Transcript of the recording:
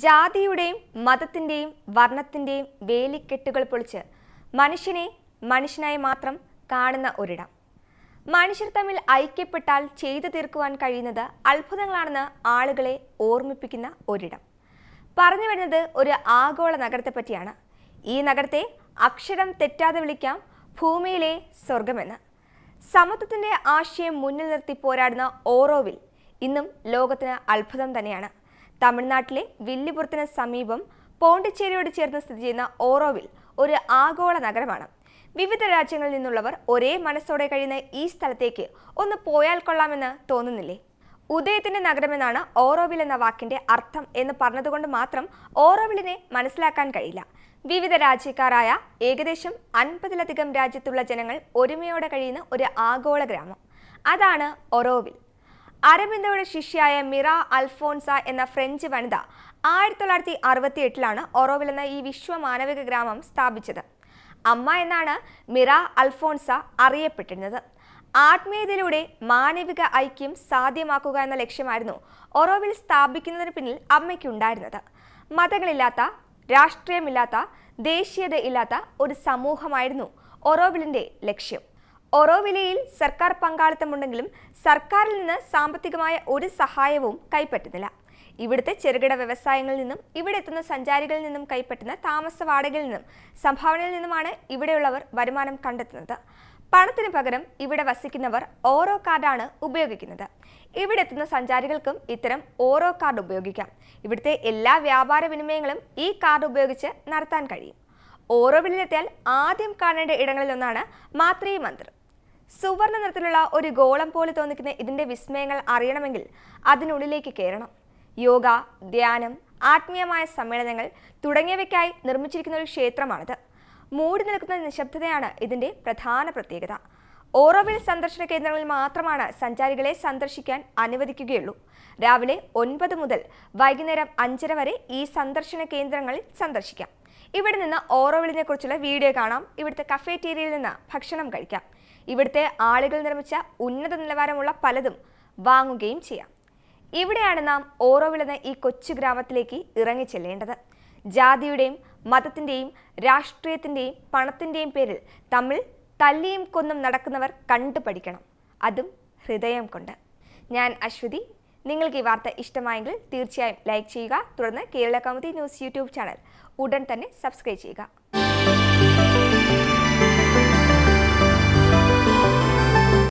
ജാതിയുടെയും മതത്തിന്റെയും വർണത്തിന്റെയും വേലിക്കെട്ടുകൾ പൊളിച്ച് മനുഷ്യനെ മനുഷ്യനായി മാത്രം കാണുന്ന ഒരിടം. മനുഷ്യർ തമ്മിൽ ഐക്യപ്പെട്ടാൽ ചെയ്തു തീർക്കുവാൻ കഴിയുന്നത് അത്ഭുതങ്ങളാണെന്ന് ആളുകളെ ഓർമ്മിപ്പിക്കുന്ന ഒരിടം. പറഞ്ഞു വരുന്നത് ഒരു ആഗോള നഗരത്തെ പറ്റിയാണ്. ഈ നഗരത്തെ അക്ഷരം തെറ്റാതെ വിളിക്കാം ഭൂമിയിലെ സ്വർഗമെന്ന് സമത്വത്തിന്റെ ആശയം മുന്നിൽ നിർത്തി പോരാടുന്ന ഓറോവിൽ ഇന്നും ലോകത്തിന് അത്ഭുതം തന്നെയാണ്. തമിഴ്നാട്ടിലെ വില്ലിപുറത്തിന് സമീപം പോണ്ടിച്ചേരിയോട് ചേർന്ന് സ്ഥിതി ചെയ്യുന്ന ഓറോവിൽ ഒരു ആഗോള നഗരമാണ്. വിവിധ രാജ്യങ്ങളിൽ നിന്നുള്ളവർ ഒരേ മനസ്സോടെ കഴിയുന്ന ഈ സ്ഥലത്തേക്ക് ഒന്ന് പോയാൽ കൊള്ളാമെന്ന് തോന്നുന്നില്ലേ? ഉദയത്തിന്റെ നഗരമെന്നാണ് ഓറോവിൽ എന്ന വാക്കിന്റെ അർത്ഥം എന്ന് പറഞ്ഞതുകൊണ്ട് മാത്രം ഓറോവിലിനെ മനസ്സിലാക്കാൻ കഴിയില്ല. വിവിധ രാജ്യക്കാരായ ഏകദേശം അൻപതിലധികം രാജ്യത്തുള്ള ജനങ്ങൾ ഒരുമയോടെ കഴിയുന്ന ഒരു ആഗോള ഗ്രാമം. അതാണ് ഒറോവിൽ അരബിന്ദോയുടെ ശിഷ്യായ മിറ അൽഫോൻസ എന്ന ഫ്രഞ്ച് വനിത ആയിരത്തി തൊള്ളായിരത്തി അറുപത്തി എട്ടിലാണ് ഒറോവിൽ എന്ന ഈ വിശ്വ മാനവിക ഗ്രാമം സ്ഥാപിച്ചത്. അമ്മ എന്നാണ് മിറ അൽഫോൺസ അറിയപ്പെട്ടിരുന്നത്. ആത്മീയതയിലൂടെ മാനവിക ഐക്യം സാധ്യമാക്കുക എന്ന ലക്ഷ്യമായിരുന്നു ഒറോവിൽ സ്ഥാപിക്കുന്നതിന് പിന്നിൽ അമ്മയ്ക്കുണ്ടായിരുന്നത്. മതങ്ങളില്ലാത്ത രാഷ്ട്രീയമില്ലാത്ത ദേശീയത ഇല്ലാത്ത ഒരു സമൂഹമായിരുന്നു ഒറോവിലിന്റെ ലക്ഷ്യം. ഒറോവിലയിൽ സർക്കാർ പങ്കാളിത്തമുണ്ടെങ്കിലും സർക്കാരിൽ നിന്ന് സാമ്പത്തികമായ ഒരു സഹായവും കൈപ്പറ്റുന്നില്ല. ഇവിടുത്തെ ചെറുകിട വ്യവസായങ്ങളിൽ നിന്നും ഇവിടെ എത്തുന്ന സഞ്ചാരികളിൽ നിന്നും കൈപ്പറ്റുന്ന താമസ വാടകയിൽ നിന്നും സംഭാവനയിൽ നിന്നുമാണ് ഇവിടെയുള്ളവർ വരുമാനം കണ്ടെത്തുന്നത്. പണത്തിന് പകരം ഇവിടെ വസിക്കുന്നവർ ഓരോ കാർഡാണ് ഉപയോഗിക്കുന്നത്. ഇവിടെ എത്തുന്ന സഞ്ചാരികൾക്കും ഇത്തരം ഓരോ കാർഡ് ഉപയോഗിക്കാം. ഇവിടുത്തെ എല്ലാ വ്യാപാര വിനിമയങ്ങളും ഈ കാർഡ് ഉപയോഗിച്ച് നടത്താൻ കഴിയും. ഓറോവിലെത്തിയാൽ ആദ്യം കാണേണ്ട ഇടങ്ങളിലൊന്നാണ് മാത്രി മന്ദിർ. സുവർണ നിറത്തിലുള്ള ഒരു ഗോളം പോലെ തോന്നിക്കുന്ന ഇതിന്റെ വിസ്മയങ്ങൾ അറിയണമെങ്കിൽ അതിനുള്ളിലേക്ക് കയറണം. യോഗ ധ്യാനം ആത്മീയമായ സമ്മേളനങ്ങൾ തുടങ്ങിയവയ്ക്കായി നിർമ്മിച്ചിരിക്കുന്ന ഒരു ക്ഷേത്രമാണിത്. മൂടി നിൽക്കുന്ന നിശബ്ദതയാണ് ഇതിന്റെ പ്രധാന പ്രത്യേകത. ഓറോവിൽ സന്ദർശന കേന്ദ്രങ്ങളിൽ മാത്രമാണ് സഞ്ചാരികളെ സന്ദർശിക്കാൻ അനുവദിക്കുകയുള്ളൂ. രാവിലെ ഒൻപത് മുതൽ വൈകുന്നേരം അഞ്ചര വരെ ഈ സന്ദർശന കേന്ദ്രങ്ങളിൽ സന്ദർശിക്കാം. ഇവിടെ നിന്ന് ഓറോവിലിനെ കുറിച്ചുള്ള വീഡിയോ കാണാം. ഇവിടുത്തെ കഫേറ്റീരിയയിൽ നിന്ന് ഭക്ഷണം കഴിക്കാം. ഇവിടുത്തെ ആളുകൾ നിർമ്മിച്ച ഉന്നത നിലവാരമുള്ള പലതും വാങ്ങുകയും ചെയ്യാം. ഇവിടെയാണ് നാം ഓറോവിൽ എന്ന ഈ കൊച്ചു ഗ്രാമത്തിലേക്ക് ഇറങ്ങി ചെല്ലേണ്ടത്. ജാതിയുടെയും മതത്തിന്റെയും രാഷ്ട്രീയത്തിന്റെയും പണത്തിന്റെയും പേരിൽ തമ്മിൽ തല്ലിയും കൊന്നും നടക്കുന്നവർ കണ്ടു പഠിക്കണം. അതും ഹൃദയം കൊണ്ട്. ഞാൻ അശ്വതി. നിങ്ങൾക്ക് ഈ വാർത്ത ഇഷ്ടമായെങ്കിൽ തീർച്ചയായും ലൈക്ക് ചെയ്യുക. തുടർന്ന് Kerala Kaumudi news YouTube channel ഉടൻ തന്നെ സബ്സ്ക്രൈബ് ചെയ്യുക.